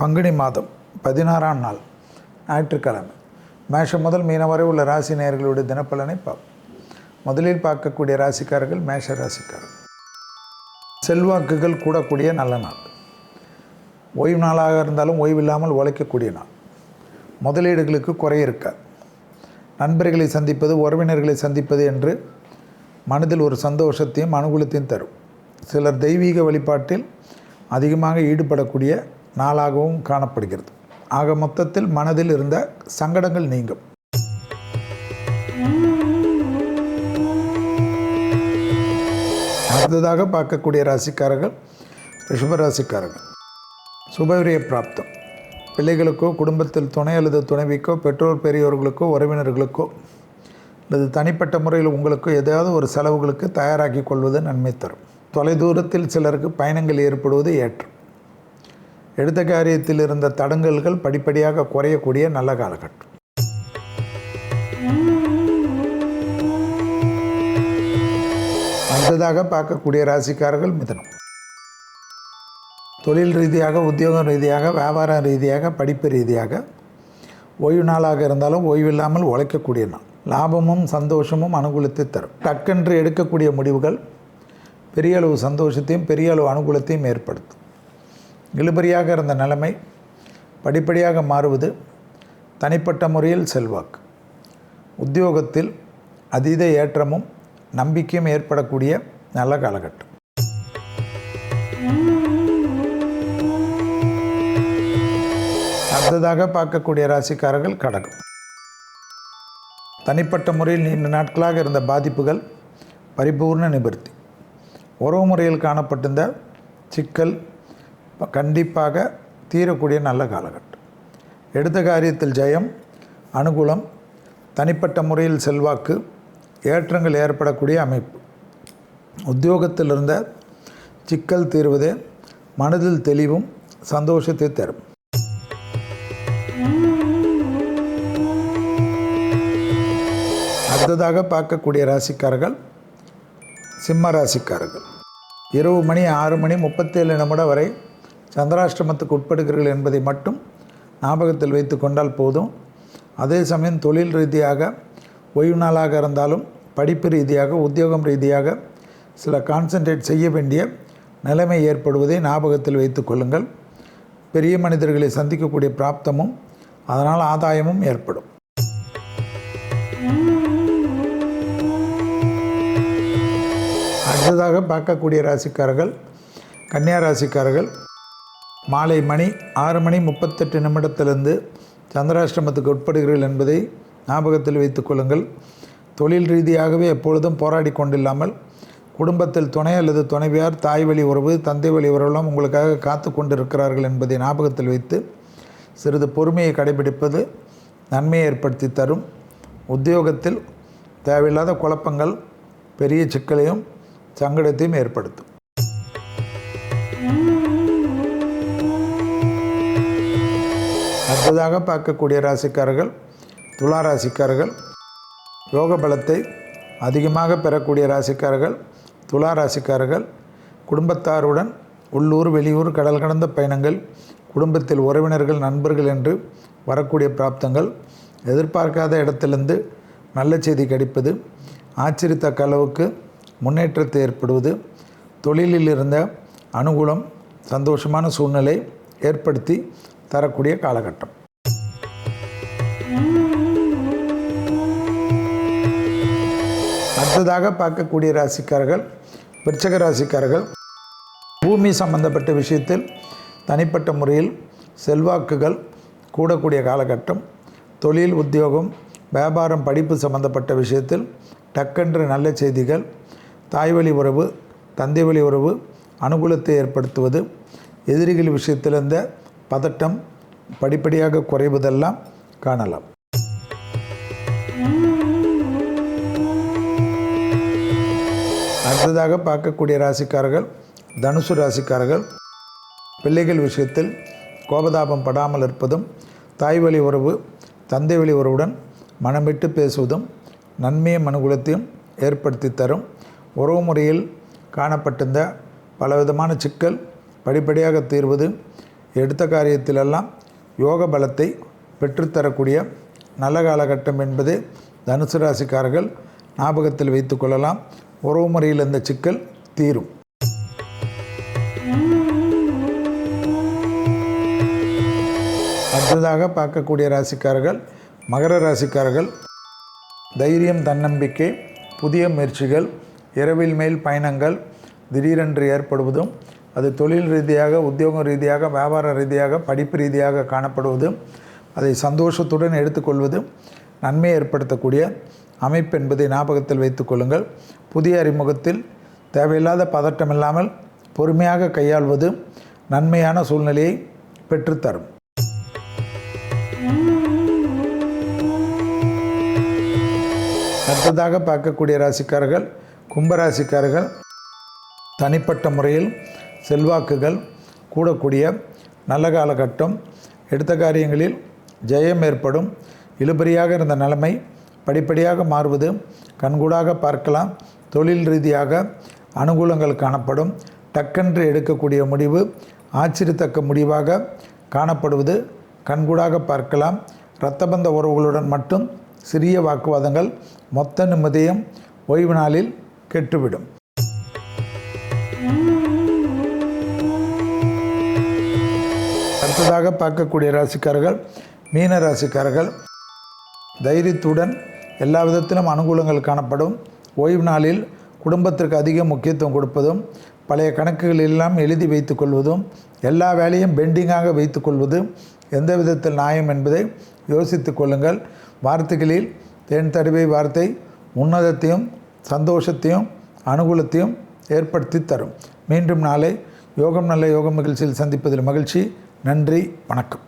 பங்குனி மாதம் பதினாறாம் நாள் ஞாயிற்றுக்கிழமை. மேஷம் முதல் மீனம் வரை உள்ள ராசி நேயர்களுடைய தினப்பலனை பார்ப்போம். முதலில் பார்க்கக்கூடிய ராசிக்காரர்கள் மேஷ ராசிக்காரர்கள் செல்வாக்குகள் கூடக்கூடிய நல்ல நாள். ஓய்வு நாளாக இருந்தாலும் ஓய்வில்லாமல் உழைக்கக்கூடிய நாள். முதலீடுகளுக்கு குறை இருக்காது நண்பர்களை சந்திப்பது உறவினர்களை சந்திப்பது என்று மனதில் ஒரு சந்தோஷத்தையும் அனுகூலத்தையும் தரும். சிலர் தெய்வீக வழிபாட்டில் அதிகமாக ஈடுபடக்கூடிய நாளாகவும் காணப்படுகிறது. ஆக மொத்தத்தில் மனதில் இருந்த சங்கடங்கள் நீங்கும். அடுத்ததாக பார்க்கக்கூடிய ராசிக்காரர்கள் ரிஷப ராசிக்காரர்கள். சுபவிரிய பிராப்தம். பிள்ளைகளுக்கோ குடும்பத்தில் துணை அல்லது துணைவிக்கோ பெற்றோர் பெரியோர்களுக்கோ உறவினர்களுக்கோ அல்லது தனிப்பட்ட முறையில் உங்களுக்கோ ஏதாவது ஒரு செலவுகளுக்கு தயாராக்கி கொள்வது நன்மை தரும். தொலைதூரத்தில் சிலருக்கு பயணங்கள் ஏற்படுவது ஏற்றம். எடுத்த காரியத்தில் இருந்த தடங்கல்கள் படிப்படியாக குறையக்கூடிய நல்ல காலகட்டம். அடுத்ததாக பார்க்கக்கூடிய ராசிக்காரர்கள் மிதனம். தொழில் ரீதியாக உத்தியோகம் ரீதியாக வியாபாரம் ரீதியாக படிப்பு ரீதியாக ஓய்வு நாளாக இருந்தாலும் ஓய்வில்லாமல் உழைக்கக்கூடிய நாள். லாபமும் சந்தோஷமும் அனுகூலத்தை தரும். டக்கென்று எடுக்கக்கூடிய முடிவுகள் பெரிய அளவு சந்தோஷத்தையும் பெரிய அளவு அனுகூலத்தையும் ஏற்படுத்தும். இழுபறியாக இருந்த நிலைமை படிப்படியாக மாறுவது தனிப்பட்ட முறையில் செல்வாக்கு. உத்தியோகத்தில் அதீத ஏற்றமும் நம்பிக்கையும் ஏற்படக்கூடிய நல்ல காலகட்டம். அடுத்ததாக பார்க்கக்கூடிய ராசிக்காரர்கள் கடகம். தனிப்பட்ட முறையில் நீண்ட நாட்களாக இருந்த பாதிப்புகள் பரிபூர்ண நிபர்த்தி உறவு முறையில் காணப்பட்டிருந்த சிக்கல் இப்போ கண்டிப்பாக தீரக்கூடிய நல்ல காலகட்டம். எடுத்த காரியத்தில் ஜெயம் அனுகூலம் தனிப்பட்ட முறையில் செல்வாக்கு ஏற்றங்கள் ஏற்படக்கூடிய அமைப்பு. உத்தியோகத்தில் இருந்த சிக்கல் தீர்வதே மனதில் தெளிவும் சந்தோஷத்தை தரும். அடுத்ததாக பார்க்கக்கூடிய ராசிக்காரர்கள் சிம்ம ராசிக்காரர்கள். இரவு மணி ஆறு மணி முப்பத்தேழு நிமிடம் வரை சந்திராஷ்டிரமத்துக்கு உட்படுகிறீர்கள் என்பதை மட்டும் ஞாபகத்தில் வைத்து கொண்டால் போதும். அதே சமயம் தொழில் ரீதியாக ஓய்வு நாளாக இருந்தாலும் படிப்பு ரீதியாக உத்தியோகம் ரீதியாக சில கான்சென்ட்ரேட் செய்ய வேண்டிய நிலைமை ஏற்படுவதை ஞாபகத்தில் வைத்து கொள்ளுங்கள். பெரிய மனிதர்களை சந்திக்கக்கூடிய பிராப்தமும் அதனால் ஆதாயமும் ஏற்படும். அடுத்ததாக பார்க்கக்கூடிய ராசிக்காரர்கள் கன்னியா ராசிக்காரர்கள் மாலை மணி ஆறு மணி முப்பத்தெட்டு நிமிடத்திலிருந்து சந்திராஷ்டிரமத்துக்கு உட்படுகிறீர்கள் என்பதை ஞாபகத்தில் வைத்துக் கொள்ளுங்கள். தொழில் ரீதியாகவே எப்பொழுதும் போராடி கொண்டில்லாமல் குடும்பத்தில் துணை அல்லது துணைவியார் தாய் வழி உறவு தந்தை வழி உறவெல்லாம் உங்களுக்காக காத்து கொண்டிருக்கிறார்கள் என்பதை ஞாபகத்தில் வைத்து சிறிது பொறுமையை கடைபிடிப்பது நன்மையை ஏற்படுத்தி தரும். உத்தியோகத்தில் தேவையில்லாத குழப்பங்கள் பெரிய சிக்கலையும் சங்கடத்தையும் ஏற்படுத்தும். அடுத்ததாக பார்க்கக்கூடிய ராசிக்காரர்கள் துலா ராசிக்காரர்கள் யோக பலத்தை அதிகமாக பெறக்கூடிய ராசிக்காரர்கள் துலா ராசிக்காரர்கள் குடும்பத்தாருடன் உள்ளூர் வெளியூர் கடல் கடந்த பயணங்கள் குடும்பத்தில் உறவினர்கள் நண்பர்கள் என்று வரக்கூடிய பிராப்தங்கள் எதிர்பார்க்காத இடத்திலிருந்து நல்ல செய்தி கிடைப்பது ஆச்சரித்தக்க அளவுக்கு முன்னேற்றத்தை ஏற்படுவது தொழிலில் இருந்த அனுகூலம் சந்தோஷமான சூழ்நிலை ஏற்படுத்தி தரக்கூடிய காலகட்டம். அடுத்ததாக பார்க்கக்கூடிய ராசிக்காரர்கள் விருச்சக ராசிக்காரர்கள் பூமி சம்பந்தப்பட்ட விஷயத்தில் தனிப்பட்ட முறையில் செல்வாக்குகள் கூடக்கூடிய காலகட்டம் தொழில் உத்தியோகம் வியாபாரம் படிப்பு சம்பந்தப்பட்ட விஷயத்தில் டக்கென்று நல்ல செய்திகள் தாய்வழி உறவு தந்தை வழி உறவு அனுகூலத்தை ஏற்படுத்துவது எதிரிகள் விஷயத்திலிருந்த பதட்டம் படிப்படியாக குறைவதெல்லாம் காணலாம். அடுத்ததாக பார்க்கக்கூடிய ராசிக்காரர்கள் தனுசு ராசிக்காரர்கள் பிள்ளைகள் விஷயத்தில் கோபதாபம் படாமல் இருப்பதும் தாய் வழி உறவு தந்தை வழி உறவுடன் மனமிட்டு பேசுவதும் நன்மையும் அனுகூலத்தையும் ஏற்படுத்தி தரும். உறவு முறையில் காணப்பட்டிருந்த பலவிதமான சிக்கல் படிப்படியாக தீர்வது எடுத்த காரியத்திலெல்லாம் யோக பலத்தை பெற்றுத்தரக்கூடிய நல்ல காலகட்டம் என்பது தனுசு ராசிக்காரர்கள் ஞாபகத்தில் வைத்துக்கொள்ளலாம் உறவு முறையில் இந்த சிக்கல் தீரும். அடுத்ததாக பார்க்கக்கூடிய ராசிக்காரர்கள் மகர ராசிக்காரர்கள் தைரியம் தன்னம்பிக்கை புதிய முயற்சிகள் இரவில் மேல் பயணங்கள் திடீரென்று ஏற்படுவதும் அது தொழில் ரீதியாக உத்தியோக ரீதியாக வியாபார ரீதியாக படிப்பு ரீதியாக காணப்படுவதும் அதை சந்தோஷத்துடன் எடுத்துக்கொள்வது நன்மை ஏற்படுத்தக்கூடிய அமைப்பு என்பதை ஞாபகத்தில் வைத்துக்கொள்ளுங்கள் புதிய அறிமுகத்தில் தேவையில்லாத பதட்டம் இல்லாமல் பொறுமையாக கையாள்வது நன்மையான சூழ்நிலையை பெற்றுத்தரும். அடுத்ததாக பார்க்கக்கூடிய ராசிக்காரர்கள் கும்பராசிக்காரர்கள் தனிப்பட்ட முறையில் செல்வாக்குகள் கூடக்கூடிய நல்ல காலகட்டம் எடுத்த காரியங்களில் ஜெயம் ஏற்படும் இழுபறியாக இருந்த நிலைமை படிப்படியாக மாறுவது கண்கூடாக பார்க்கலாம் தொழில் ரீதியாக அனுகூலங்கள் காணப்படும் டக்கென்று எடுக்கக்கூடிய முடிவு ஆச்சரியத்தக்க முடிவாக காணப்படுவது கண்கூடாக பார்க்கலாம் இரத்தபந்த உறவுகளுடன் மட்டும் சிறிய வாக்குவாதங்கள் மொத்த நிம்மதியும் ஓய்வு நாளில் கெட்டுவிடும். அடுத்ததாக பார்க்கக்கூடிய ராசிக்காரர்கள் மீன ராசிக்காரர்கள் தைரியத்துடன் எல்லா விதத்திலும் அனுகூலங்கள் காணப்படும். ஓய்வு நாளில் குடும்பத்திற்கு அதிக முக்கியத்துவம் கொடுப்பதும் பழைய கணக்குகள் எல்லாம் எழுதி வைத்துக்கொள்வதும் எல்லா வேலையும் பெண்டிங்காக வைத்துக்கொள்வது எந்த விதத்தில் நியாயம் என்பதை யோசித்து கொள்ளுங்கள். வார்த்தைகளில் தேன் தடவை வார்த்தை உன்னதத்தையும் சந்தோஷத்தையும் அனுகூலத்தையும் ஏற்படுத்தி தரும். மீண்டும் நாளை யோகம் நல்ல யோகம் மகிழ்ச்சியில் சந்திப்பதில் மகிழ்ச்சி. நன்றி வணக்கம்.